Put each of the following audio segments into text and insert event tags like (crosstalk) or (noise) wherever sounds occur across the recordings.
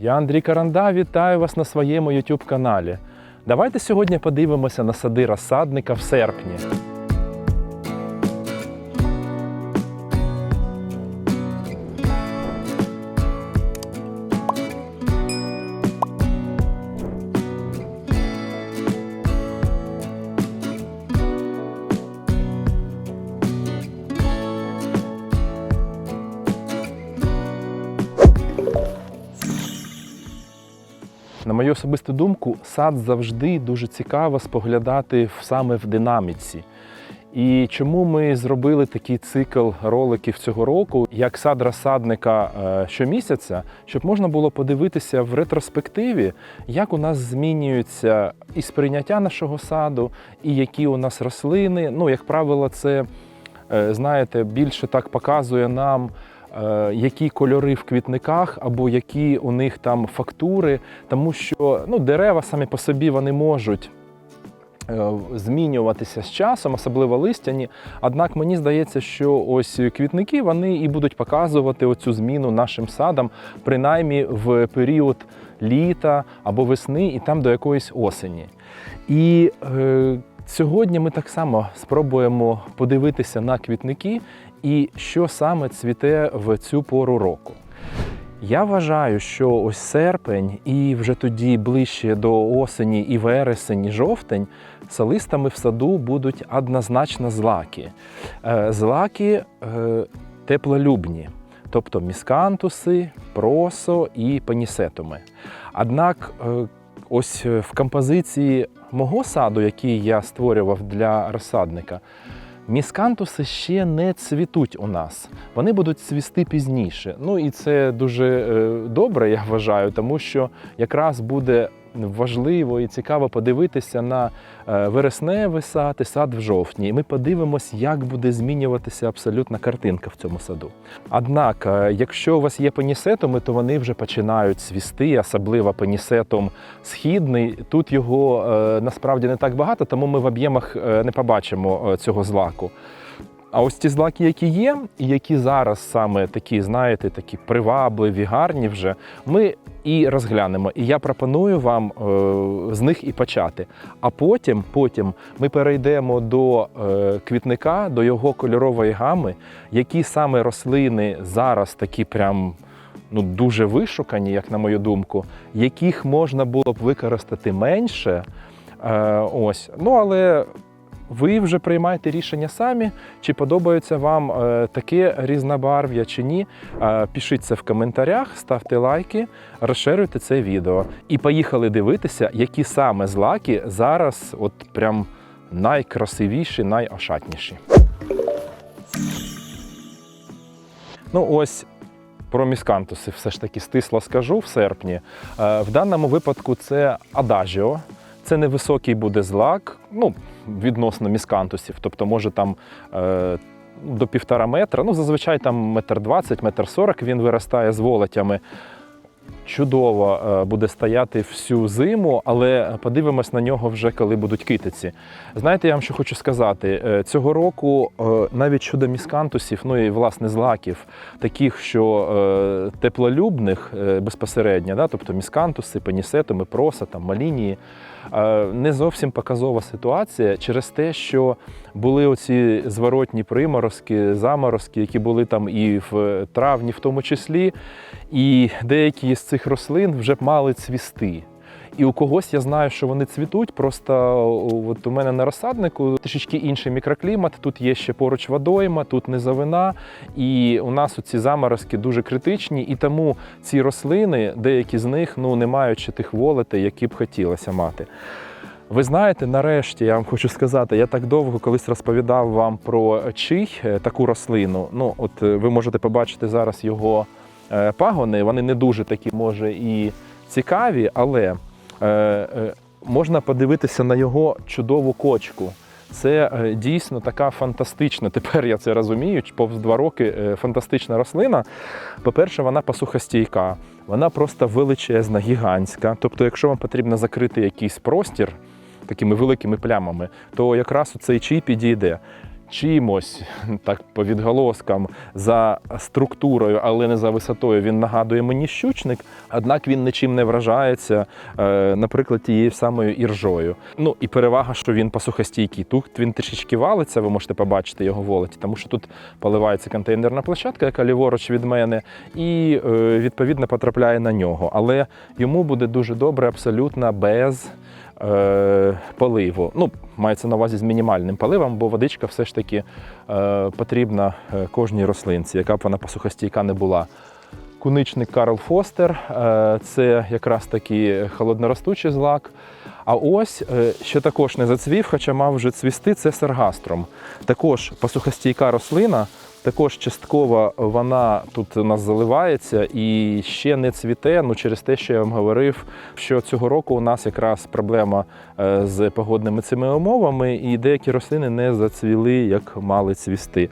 Я Андрій Каранда, вітаю вас на своєму YouTube каналі. Давайте сьогодні подивимося на сади розсадника в серпні. Особисту думку, сад завжди дуже цікаво споглядати саме в динаміці. І чому ми зробили такий цикл роликів цього року, як сад розсадника е, щомісяця, щоб можна було подивитися в ретроспективі, як у нас змінюється і сприйняття нашого саду, і які у нас рослини. Ну, як правило, це е, знаєте, більше так показує нам. Е, Які кольори в квітниках, або які у них там фактури, тому що ну, дерева самі по собі вони можуть е, змінюватися з часом, особливо листяні. Однак мені здається, що ось квітники вони і будуть показувати оцю зміну нашим садам, принаймні в період літа або весни, і там до якоїсь осені. І е, сьогодні ми так само спробуємо подивитися на квітники і що саме цвіте в цю пору року. Я вважаю, що ось серпень і вже тоді ближче до осені і вересень, і жовтень солистами в саду будуть однозначно злаки. Е, Злаки е, теплолюбні, тобто міскантуси, просо і панісетуми. Однак, е, ось в композиції мого саду, який я створював для розсадника, Міскантуси ще не цвітуть у нас. Вони будуть цвісти пізніше. Ну і це дуже е, добре, я вважаю, тому що якраз буде важливо і цікаво подивитися на е, вересневий сад і сад в жовтні. І ми подивимось, як буде змінюватися абсолютна картинка в цьому саду. Однак, е, якщо у вас є пенісетоми, то вони вже починають цвісти, особливо пенісетом східний. Тут його е, насправді не так багато, тому ми в об'ємах не побачимо цього злаку. А ось ті злаки, які є, і які зараз саме такі, знаєте, такі привабливі, гарні вже, ми і розглянемо. І я пропоную вам е, з них і почати. А потім, потім ми перейдемо до е, квітника, до його кольорової гами, які саме рослини зараз такі прям. Ну, дуже вишукані, як на мою думку, яких можна було б використати менше. Е, ось. Ну, але ви вже приймаєте рішення самі, чи подобається вам е, таке різнобарв'я чи ні. Е, Пишіть це в коментарях, ставте лайки, розширюйте це відео. І поїхали дивитися, які саме злаки зараз от прям найкрасивіші, найошатніші. Ну ось про міскантуси все ж таки стисло скажу в серпні. Е, В даному випадку це адажіо. Це невисокий буде злак, ну, відносно міскантусів, тобто може там е, до півтора метра, ну зазвичай там метр двадцять, метр сорок він виростає з волотями. Чудово е, буде стояти всю зиму, але подивимось на нього вже коли будуть китиці. Знаєте, я вам що хочу сказати: Е, цього року е, навіть щодо міскантусів, ну і власне злаків, таких, що теплолюбних безпосередньо, да, тобто міскантуси, пенісетуми, проса, там, малінії, не зовсім показова ситуація через те, що були оці зворотні приморозки, заморозки, які були там і в травні, в тому числі, і деякі з цих рослин вже мали цвісти. І у когось я знаю, що вони цвітуть. Просто от у мене на розсаднику трішечки інший мікроклімат. Тут є ще поруч водойма, тут низовина. І у нас ці заморозки дуже критичні, і тому ці рослини, деякі з них ну не ще тих волетей, які б хотілося мати. Ви знаєте, нарешті я вам хочу сказати, я так довго колись розповідав вам про чих, е, таку рослину. Ну, от е, ви можете побачити зараз його е, пагони. Вони не дуже такі, може, і цікаві, але можна подивитися на його чудову кочку. Це е, дійсно така фантастична. (laughs) Тепер я це розумію. Повз два роки е, фантастична рослина. По-перше, вона посухостійка, вона просто величезна, гігантська. Тобто, якщо вам потрібно закрити якийсь простір такими великими плямами, то якраз у цей чий підійде. Чимось, так по відголоскам, за структурою, але не за висотою, він нагадує мені щучник, однак він нічим не вражається, е, наприклад, тією самою іржою. Ну і перевага, що він посухостійкий. Тут він трішечки валиться, ви можете побачити його волоті, тому що тут поливається контейнерна площадка, яка ліворуч від мене, і е, відповідно потрапляє на нього. Але йому буде дуже добре абсолютно без е, поливу. Ну, мається на увазі з мінімальним поливом, бо водичка все ж таки е, потрібна е, кожній рослинці, яка б вона посухостійка не була. Куничник Карл Фостер е, це якраз таки холодноростучий злак. А ось е, ще також не зацвів, хоча мав вже цвісти, це сергастром. Також посухостійка рослина, також частково вона тут у нас заливається і ще не цвіте. Ну через те, що я вам говорив, що цього року у нас якраз проблема е, з погодними цими умовами, і деякі рослини не зацвіли, як мали цвісти.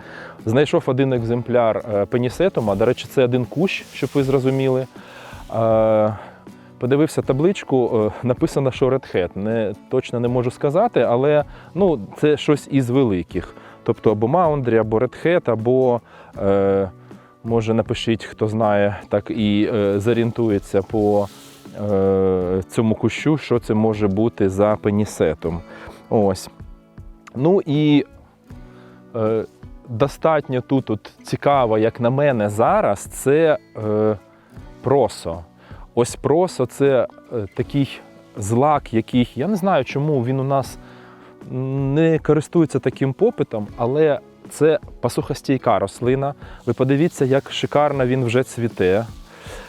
Знайшов один екземпляр е, пенісетума. До речі, це один кущ, щоб ви зрозуміли. Е, Подивився табличку, написано, що Red Hat. Не, точно не можу сказати, але ну, це щось із великих. Тобто або Маундрі, або Hat, або е, може напишіть, хто знає, так і е, зорієнтується по е, цьому кущу, що це може бути за пенісетом. Ось. Ну і е, достатньо тут от цікаво, як на мене, зараз, це е, просо. Ось просо це е, такий злак, який я не знаю, чому він у нас не користується таким попитом, але це пасухостійка рослина. Ви подивіться, як шикарно він вже цвіте.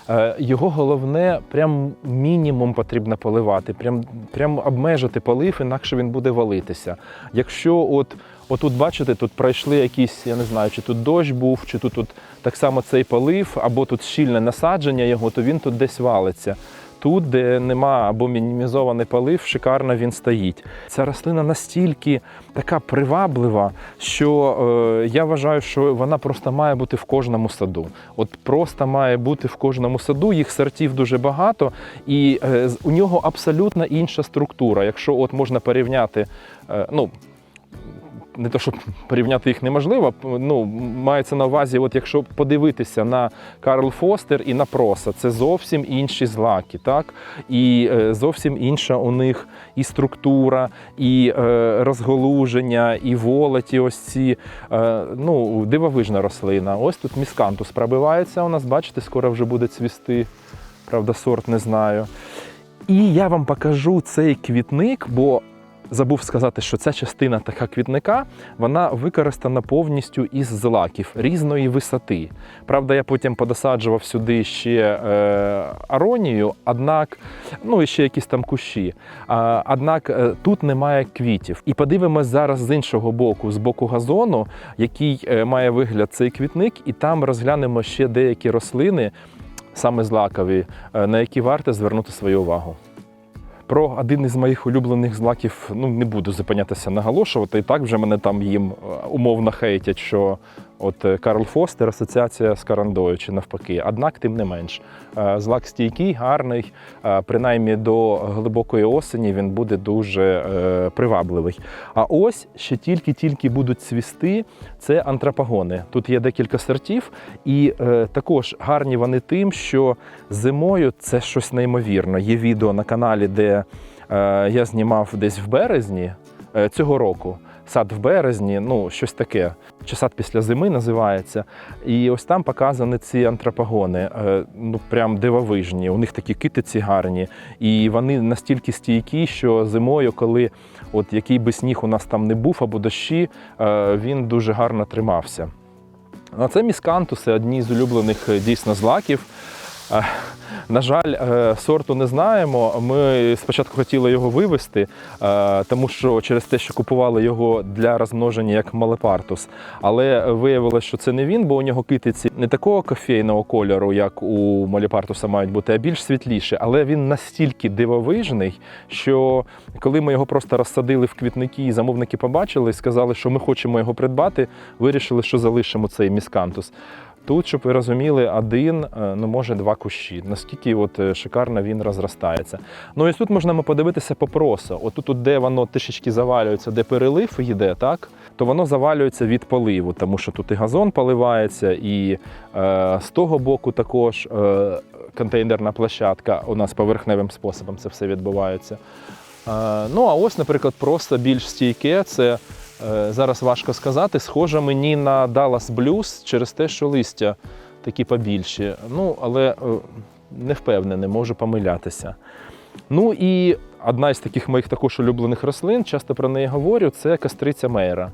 Е, Його головне, прям мінімум потрібно поливати, прям, прям обмежити полив, інакше він буде валитися. Якщо от, отут, бачите, тут пройшли якісь, я не знаю, чи тут дощ був, чи тут, тут так само цей полив, або тут щільне насадження його, то він тут десь валиться. Тут, де нема або мінімізований полив, шикарно він стоїть. Ця рослина настільки така приваблива, що е, я вважаю, що вона просто має бути в кожному саду. От просто має бути в кожному саду. Їх сортів дуже багато, і е, у нього абсолютно інша структура. Якщо от можна порівняти, е, ну не то, щоб порівняти їх неможливо, ну, мається на увазі, от якщо подивитися на Карл Фостер і на Проса, це зовсім інші злаки, так? І е, зовсім інша у них і структура, і е, розголуження, і волоті ось ці. Е, ну, дивовижна рослина. Ось тут міскантус пробивається у нас, бачите, скоро вже буде цвісти. Правда, сорт не знаю. І я вам покажу цей квітник, бо забув сказати, що ця частина така квітника, вона використана повністю із злаків різної висоти. Правда, я потім подосаджував сюди ще е, аронію, однак, ну і ще якісь там кущі. А, однак е, тут немає квітів. І подивимось зараз з іншого боку, з боку газону, який е, має вигляд цей квітник, і там розглянемо ще деякі рослини, саме злакові, е, на які варто звернути свою увагу. Про один із моїх улюблених злаків ну не буду зупинятися наголошувати. І так вже мене там їм е, умовно хейтять, що от е, Карл Фостер асоціація з карандою чи навпаки. Однак, тим не менш, е, злак стійкий, гарний, е, принаймні до глибокої осені він буде дуже привабливий. А ось ще тільки-тільки будуть цвісти. Це антропогони. Тут є декілька сортів, і також гарні вони тим, що зимою це щось неймовірно. Є відео на каналі, де я знімав десь в березні цього року. Сад в березні, ну щось таке. Чи сад після зими називається. І ось там показані ці антропогони. Е, ну прям дивовижні. У них такі китиці гарні, і вони настільки стійкі, що зимою, коли от який би сніг у нас там не був або дощі, е, він дуже гарно тримався. А це міскантуси, одні з улюблених е, дійсно злаків. На жаль, е, сорту не знаємо. Ми спочатку хотіли його вивезти, е, тому що через те, що купували його для розмноження як малепартус. Але виявилося, що це не він, бо у нього китиці не такого кофейного кольору, як у малепартуса мають бути, а більш світліше. Але він настільки дивовижний, що коли ми його просто розсадили в квітники, і замовники побачили і сказали, що ми хочемо його придбати, вирішили, що залишимо цей міскантус. Тут, щоб ви розуміли, один, е, ну може два кущі. Наскільки от е, шикарно він розростається. Ну і тут можна подивитися по просо. Отут, тут, де воно трішечки завалюється, де перелив йде, так, то воно завалюється від поливу, тому що тут і газон поливається, і е, з того боку також е, контейнерна площадка у нас поверхневим способом це все відбувається. Е, ну а ось, наприклад, просто більш стійке це. Е, Зараз важко сказати, схожа мені на Dallas Blues через те, що листя такі побільші. Ну, але е, не впевнений, можу помилятися. Ну і одна із таких моїх також улюблених рослин, часто про неї говорю, це кастриця мейра.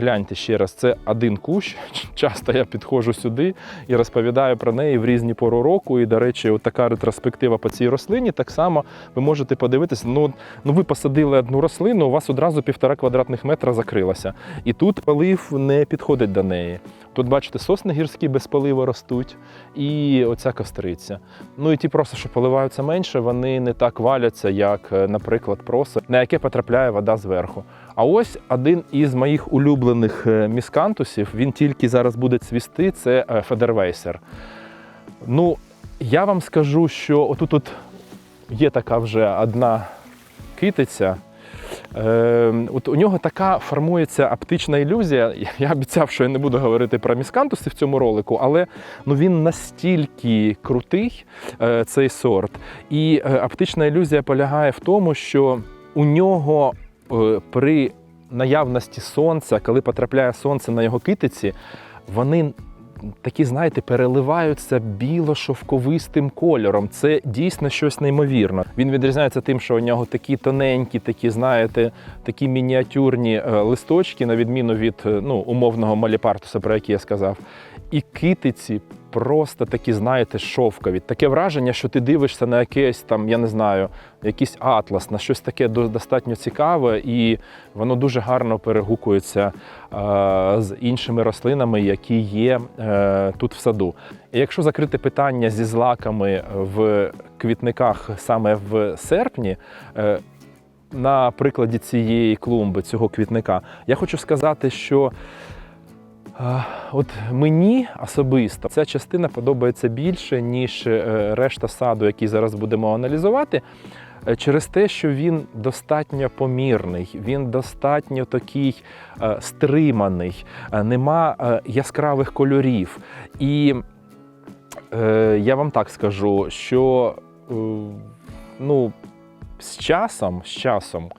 Гляньте ще раз, це один кущ. Часто я підходжу сюди і розповідаю про неї в різні пору року. І, до речі, от така ретроспектива по цій рослині. Так само ви можете подивитися. Ну, ну ви посадили одну рослину, у вас одразу півтора квадратних метра закрилося. І тут полив не підходить до неї. Тут, бачите, сосни гірські без поливу ростуть, і оця костриця. Ну і ті просто, що поливаються менше, вони не так валяться, як, е, наприклад, просо, на яке потрапляє вода зверху. А ось один із моїх улюблених е, міскантусів, він тільки зараз буде цвісти, це е, Федервейсер. Ну, я вам скажу, що отут от є така вже одна китиця. Е, от у нього така формується оптична ілюзія. (laughs) Я обіцяв, що я не буду говорити про міскантуси в цьому ролику, але ну, він настільки крутий, е, цей сорт. І оптична ілюзія полягає в тому, що у нього при наявності сонця, коли потрапляє сонце на його китиці, вони такі, знаєте, переливаються біло-шовковистим кольором. Це дійсно щось неймовірне. Він відрізняється тим, що у нього такі тоненькі, такі, знаєте, такі мініатюрні е, листочки, на відміну від е, ну, умовного маліпартуса, про який я сказав. І китиці просто такі, знаєте, шовкові. Таке враження, що ти дивишся на якесь там, я не знаю, якийсь атлас, на щось таке достатньо цікаве, і воно дуже гарно перегукується е, з іншими рослинами, які є е, тут в саду. І якщо закрити питання зі злаками в квітниках саме в серпні. е, на прикладі цієї клумби, цього квітника, я хочу сказати, що От мені особисто ця частина подобається більше, ніж е, решта саду, який зараз будемо аналізувати, е, через те, що він достатньо помірний, він достатньо такий е, стриманий, нема яскравих кольорів. І я вам так скажу, що ну, з часом, з часом,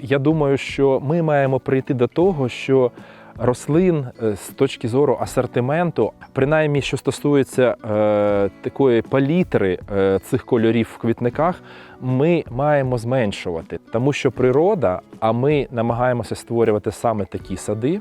я думаю, що ми маємо прийти до того, що рослин е, з точки зору асортименту, принаймні, що стосується е, такої палітри е, цих кольорів в квітниках, ми маємо зменшувати, тому що природа, а ми намагаємося створювати саме такі сади,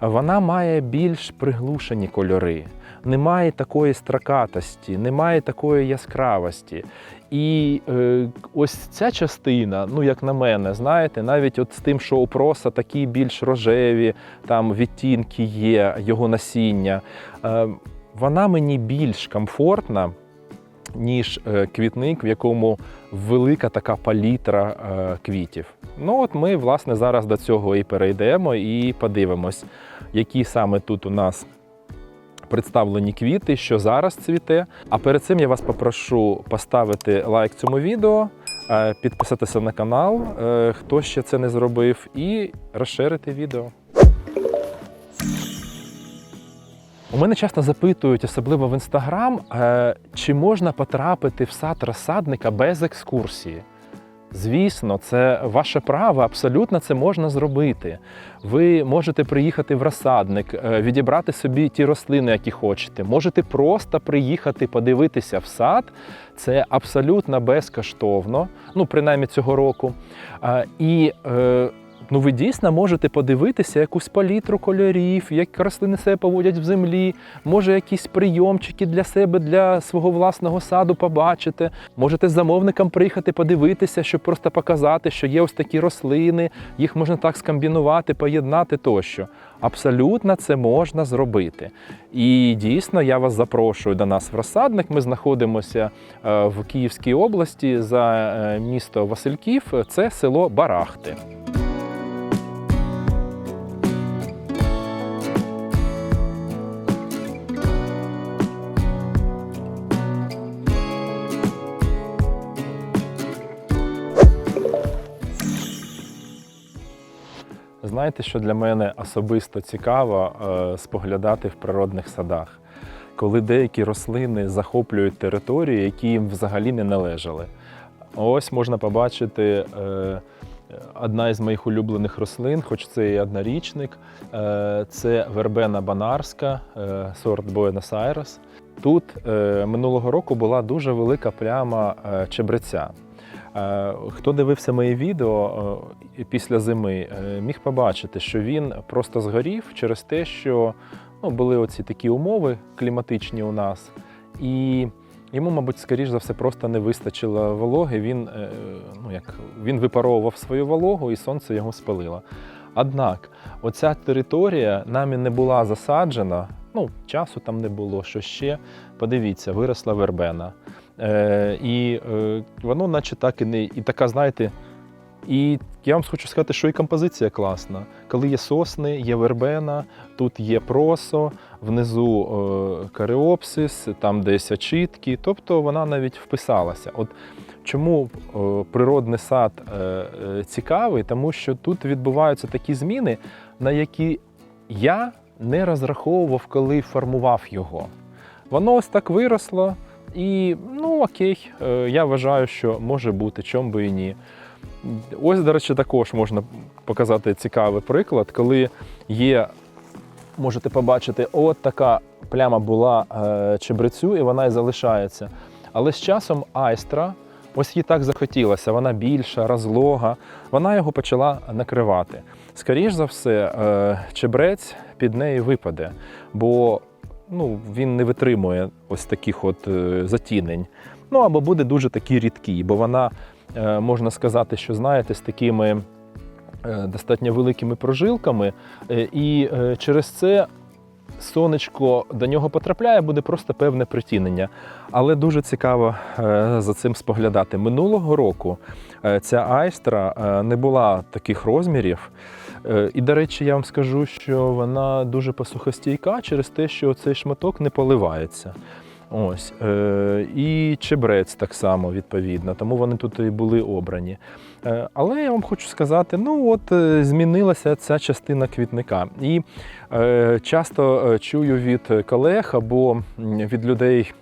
вона має більш приглушені кольори. Немає такої строкатості, немає такої яскравості. І е, ось ця частина, ну як на мене, знаєте, навіть от з тим, що у проса такі більш рожеві там відтінки є, його насіння, е, вона мені більш комфортна, ніж е, квітник, в якому велика така палітра е, квітів. Ну от ми, власне, зараз до цього і перейдемо, і подивимось, які саме тут у нас представлені квіти, що зараз цвіте. А перед цим я вас попрошу поставити лайк цьому відео, е, підписатися на канал, е, хто ще це не зробив, і розширити відео. У мене часто запитують, особливо в інстаграм, е, чи можна потрапити в сад розсадника без екскурсії. Звісно, це ваше право, абсолютно це можна зробити. Ви можете приїхати в розсадник, е, відібрати собі ті рослини, які хочете. Можете просто приїхати подивитися в сад. Це абсолютно безкоштовно, ну принаймні цього року. І е, ну, ви дійсно можете подивитися якусь палітру кольорів, як рослини себе поводять в землі, може якісь прийомчики для себе, для свого власного саду побачити. Можете з замовником приїхати подивитися, щоб просто показати, що є ось такі рослини, їх можна так скомбінувати, поєднати тощо. Абсолютно це можна зробити. І дійсно я вас запрошую до нас в розсадник. Ми знаходимося е, в Київській області за е, місто Васильків. Це село Барахти. Знаєте, що для мене особисто цікаво е, споглядати в природних садах, коли деякі рослини захоплюють території, які їм взагалі не належали. Ось можна побачити е, одна із моїх улюблених рослин, хоч це і однорічник, е, це вербена банарська, сорт Буенос-Айрес. Тут минулого року була дуже велика пляма чебреця. Е, Хто дивився мої відео е, після зими, е, міг побачити, що він просто згорів через те, що ну, були оці такі умови кліматичні у нас, і йому, мабуть, скоріш за все, просто не вистачило вологи. Він, ну, як, він випаровував свою вологу, і сонце його спалило. Однак, оця територія нами не була засаджена, ну, часу там не було, що ще. Подивіться, виросла вербена. Е, і е, воно, наче так і не і така, знаєте. І я вам хочу сказати, що і композиція класна. Коли є сосни, є вербена, тут є просо, внизу е, кареопсис, там десь очітки. Тобто вона навіть вписалася. От чому е, природний сад е, цікавий? Тому що тут відбуваються такі зміни, на які я не розраховував, коли формував його. Воно ось так виросло, і ну окей, е, я вважаю, що може бути, чом би і ні. Ось, до речі, також можна показати цікавий приклад, коли є, можете побачити, от така пляма була е, чебрецю, і вона і залишається. Але з часом айстра, ось їй так захотілося, вона більша, розлога, вона його почала накривати. Скоріш за все, е, чебрець під неї випаде, бо ну, він не витримує ось таких от е, затінень. Ну або буде дуже такий рідкий, бо вона, е, можна сказати, що знаєте, з такими е, достатньо великими прожилками, і через це сонечко до нього потрапляє, буде просто певне притінення. Але дуже цікаво за цим споглядати. Минулого року ця айстра не була таких розмірів. Е, І, до речі, я вам скажу, що вона дуже посухостійка через те, що цей шматок не поливається. Ось. Е, І чебрець так само, відповідно, тому вони тут і були обрані. Е, Але я вам хочу сказати: ну от змінилася ця частина квітника. І часто чую від колег або від людей.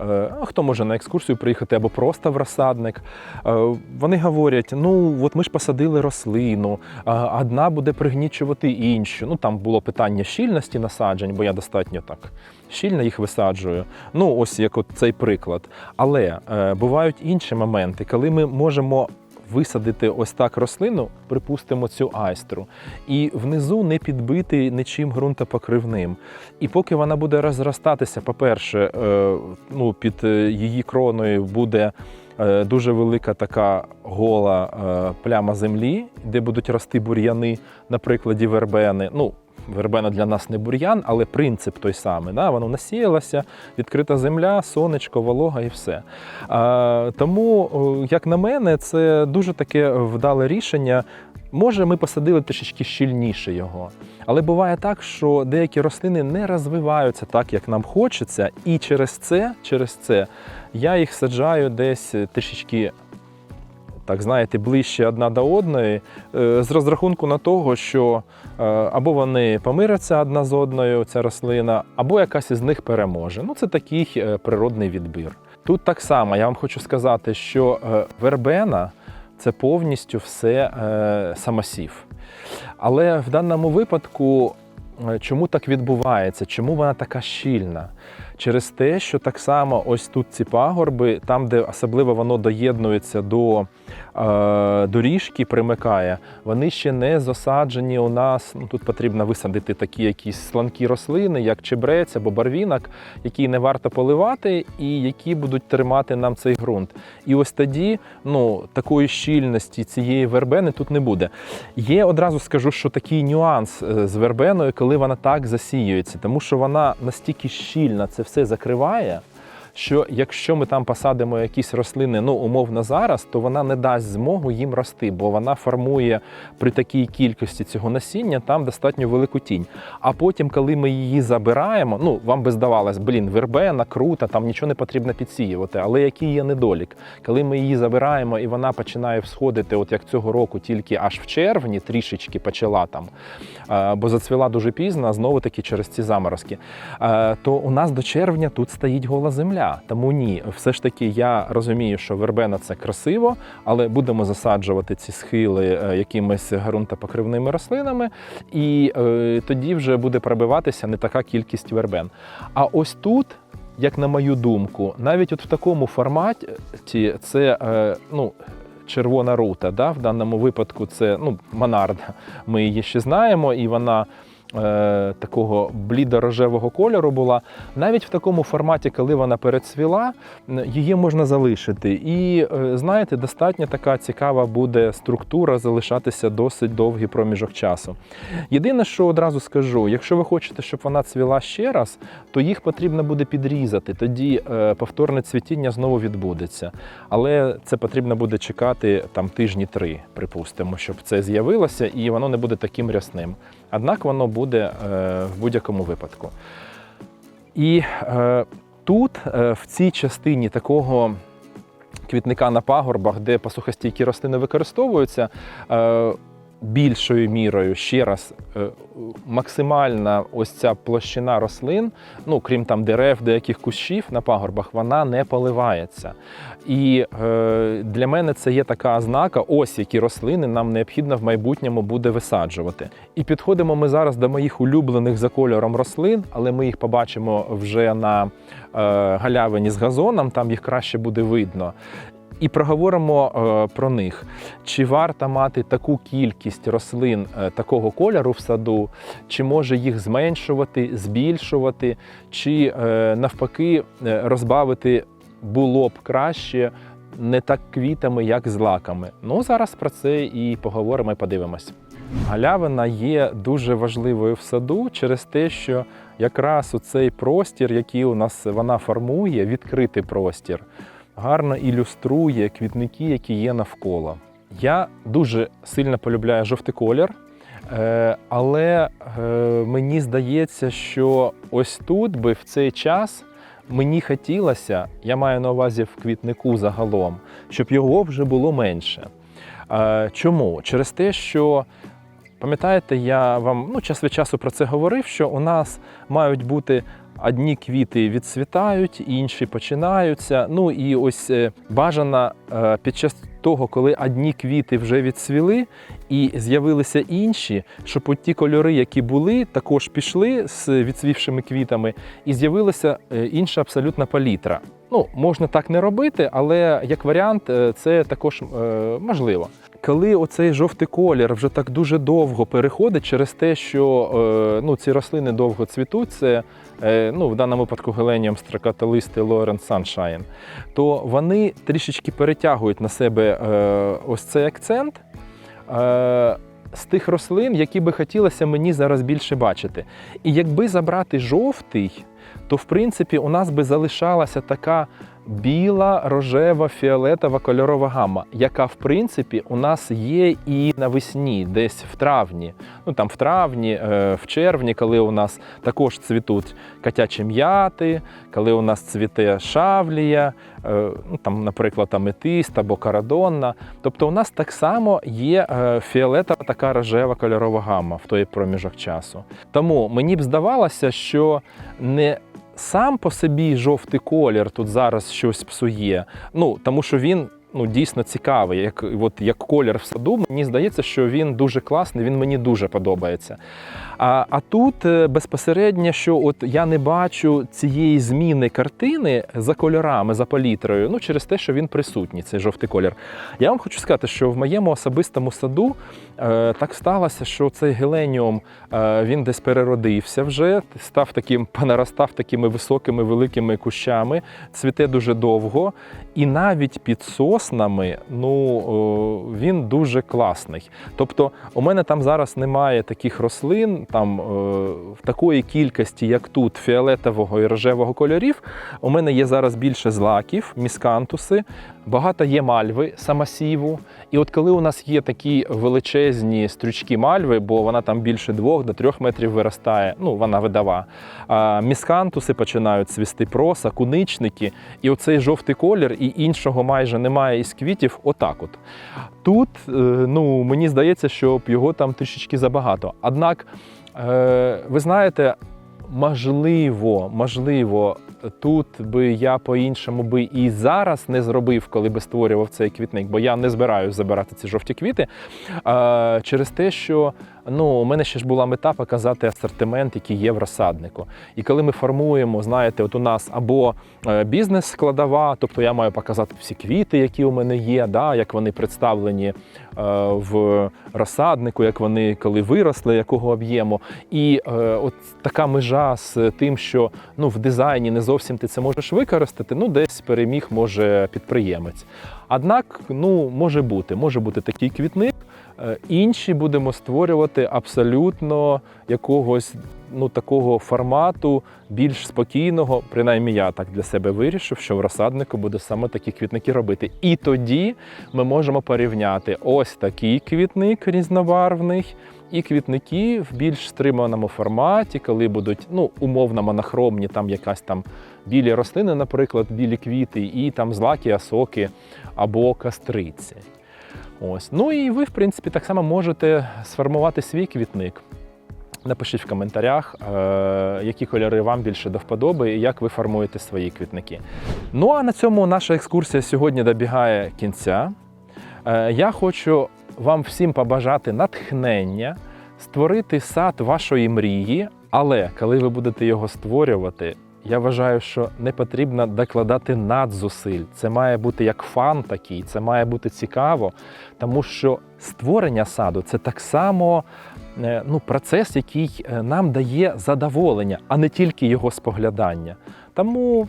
Е, а Хто може на екскурсію приїхати або просто в розсадник. Е, Вони говорять: ну от ми ж посадили рослину, одна буде пригнічувати іншу. Ну там було питання щільності насаджень, бо я достатньо так щільно їх висаджую. Ну, ось як от цей приклад. Але е, бувають інші моменти, коли ми можемо висадити ось так рослину, припустимо цю айстру, і внизу не підбити нічим ґрунтопокривним. І поки вона буде розростатися, по-перше, е, ну, під е, її кроною буде. е, Дуже велика така гола пляма землі, де будуть рости бур'яни, на прикладі вербени. Ну, вербена для нас не бур'ян, але принцип той самий. Да? Воно насіялося, відкрита земля, сонечко, волога і все. А, тому, як на мене, це дуже таке вдале рішення. Може, ми посадили трішечки щільніше його. Але буває так, що деякі рослини не розвиваються так, як нам хочеться, і через це, через це я їх саджаю десь трішечки. Так, знаєте, ближче одна до одної, е, з розрахунку на того, що е, або вони помиряться одна з одною, ця рослина, або якась із них переможе. Ну, це такий е, природний відбір. Тут так само я вам хочу сказати, що вербена це повністю все самосів. Але в даному випадку, чому так відбувається? Чому вона така щільна? Через те, що так само ось тут ці пагорби, там, де особливо воно доєднується до е, доріжки, примикає, вони ще не засаджені у нас. Ну, тут потрібно висадити такі якісь сланкі рослини, як чебрець або барвінок, які не варто поливати і які будуть тримати нам цей ґрунт. І ось тоді ну, такої щільності цієї вербени тут не буде. Є одразу скажу, що такий нюанс е, з вербеною, коли вона так засіюється, тому що вона настільки щільна це все закриває. Що якщо ми там посадимо якісь рослини, ну умовно зараз, то вона не дасть змогу їм рости, бо вона формує при такій кількості цього насіння там достатньо велику тінь. А потім, коли ми її забираємо, ну вам би здавалось, блін, вербена, крута, там нічого не потрібно підсіювати. Але який є недолік? Коли ми її забираємо і вона починає всходити, от як цього року, тільки аж в червні, трішечки почала там, е, бо зацвіла дуже пізно, а знову таки через ці заморозки. е, То у нас до червня тут стоїть гола земля. Тому ні, все ж таки я розумію, що вербена це красиво, але будемо засаджувати ці схили е, якимись ґрунтопокривними рослинами, і е, тоді вже буде пробиватися не така кількість вербен. А ось тут. Як на мою думку, навіть от в такому форматі це е, ну, червона рута. Да? В даному випадку це ну, монарда. Ми її ще знаємо, і вона такого блідо-рожевого кольору була. Навіть в такому форматі, коли вона перецвіла, її можна залишити. І е, знаєте, достатньо така цікава буде структура залишатися досить довгий проміжок часу. Єдине, що одразу скажу, якщо ви хочете, щоб вона цвіла ще раз, то їх потрібно буде підрізати. Тоді е, повторне цвітіння знову відбудеться. Але це потрібно буде чекати там тижні три, припустимо, щоб це з'явилося, і воно не буде таким рясним. Однак воно буде е, в будь-якому випадку. І е, тут, е, в цій частині такого квітника на пагорбах, де пасухостійкі рослини використовуються, більшою мірою ще раз е, максимальна ось ця площина рослин, ну крім там дерев, деяких кущів на пагорбах, вона не поливається. І е, для мене це є така ознака, ось які рослини нам необхідно в майбутньому буде висаджувати. І підходимо ми зараз до моїх улюблених за кольором рослин, але ми їх побачимо вже на е, галявині з газоном, там їх краще буде видно. І проговоримо е, про них. Чи варто мати таку кількість рослин е, такого кольору в саду, чи може їх зменшувати, збільшувати, чи е, навпаки розбавити було б краще не так квітами, як злаками. Ну зараз про це і поговоримо і подивимось. Галявина є дуже важливою в саду через те, що якраз у цей простір, який у нас вона формує, відкритий простір, гарно ілюструє квітники, які є навколо. Я дуже сильно полюбляю жовтий колір, е, але е, мені здається, що ось тут би в цей час мені хотілося, я маю на увазі в квітнику загалом, щоб його вже було менше. Е, Чому? Через те, що пам'ятаєте, я вам ну, час від часу про це говорив, що у нас мають бути одні квіти відцвітають, інші починаються. Ну і ось е, бажано е, під час того, коли одні квіти вже відцвіли і з'явилися інші, щоб от ті кольори, які були, також пішли з відцвівшими квітами, і з'явилася е, інша абсолютна палітра. Ну, можна так не робити, але як варіант, це також можливо. Коли оцей жовтий колір вже так дуже довго переходить через те, що ну, ці рослини довго цвітуть, це ну, в даному випадку геленіум строкаталисти Лорен Sunshine, то вони трішечки перетягують на себе е, ось цей акцент. Е, з тих рослин, які би хотілося мені зараз більше бачити. І якби забрати жовтий, то в принципі у нас би залишалася така біла, рожева, фіолетова кольорова гамма, яка в принципі у нас є і навесні, десь в травні. Ну там в травні, е, в червні, коли у нас також цвітуть котячі м'яти, коли у нас цвіте шавлія, е, ну там, наприклад, аметист або карадонна. Тобто у нас так само є е, фіолетова така рожева кольорова гамма в той проміжок часу. Тому мені б здавалося, що не сам по собі жовтий колір тут зараз щось псує. Ну тому що він ну дійсно цікавий. Як от як колір в саду, мені здається, що він дуже класний, він мені дуже подобається. А, а тут е, безпосередньо, що от я не бачу цієї зміни картини за кольорами, за палітрою, ну через те, що він присутній, цей жовтий колір. Я вам хочу сказати, що в моєму особистому саду е, так сталося, що цей геленіум е, він десь переродився вже, став таким, (laughs) понаростав такими високими великими кущами, цвіте дуже довго. І навіть підсос соснами, ну о, він дуже класний. Тобто, у мене там зараз немає таких рослин, там е, в такої кількості, як тут, фіолетового і рожевого кольорів. У мене є зараз більше злаків, міскантуси, багато є мальви самосіву. І от коли у нас є такі величезні стрючки мальви, бо вона там більше двох до трьох метрів виростає, ну вона видава. А міскантуси починають цвісти проса, куничники, і оцей жовтий колір, і іншого майже немає із квітів. Отак от. Тут, е, ну мені здається, що його там трішечки забагато. Однак, е, ви знаєте, можливо, можливо, тут би я по-іншому би і зараз не зробив, коли би створював цей квітник, бо я не збираюсь забирати ці жовті квіти. е, Через те, що ну, у мене ще ж була мета показати асортимент, який є в розсаднику. І коли ми формуємо, знаєте, от у нас або е, бізнес-складова, тобто я маю показати всі квіти, які у мене є, да, як вони представлені е, в розсаднику, як вони коли виросли, якого об'єму. І е, от така межа з тим, що ну, в дизайні не зовсім ти це можеш використати, ну десь переміг може підприємець. Однак, ну, може бути, може бути такий квітник. Е, Інші будемо створювати абсолютно якогось ну, такого формату, більш спокійного. Принаймні, я так для себе вирішив, що в розсаднику буде саме такі квітники робити. І тоді ми можемо порівняти ось такий квітник різнобарвний. І квітники в більш стриманому форматі, коли будуть ну, умовно монохромні, там якась там білі рослини, наприклад, білі квіти, і там злаки, осоки або кастриці. Ось. Ну і ви, в принципі, так само можете сформувати свій квітник. Напишіть в коментарях, е, які кольори вам більше до вподоби і як ви формуєте свої квітники. Ну а на цьому наша екскурсія сьогодні добігає кінця. Е, я хочу вам всім побажати натхнення, створити сад вашої мрії, але коли ви будете його створювати, я вважаю, що не потрібно докладати надзусиль. Це має бути як фан такий, це має бути цікаво, тому що створення саду це так само е, ну, процес, який е, нам дає задоволення, а не тільки його споглядання. Тому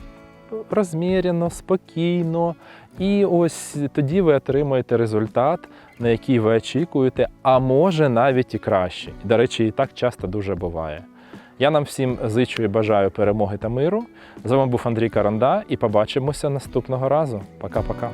розмірено, спокійно, і ось тоді ви отримаєте результат, на який ви очікуєте, а може навіть і краще. До речі, і так часто дуже буває. Я нам всім зичу і бажаю перемоги та миру. З вами був Андрій Каранда, і побачимося наступного разу. Пока-пока.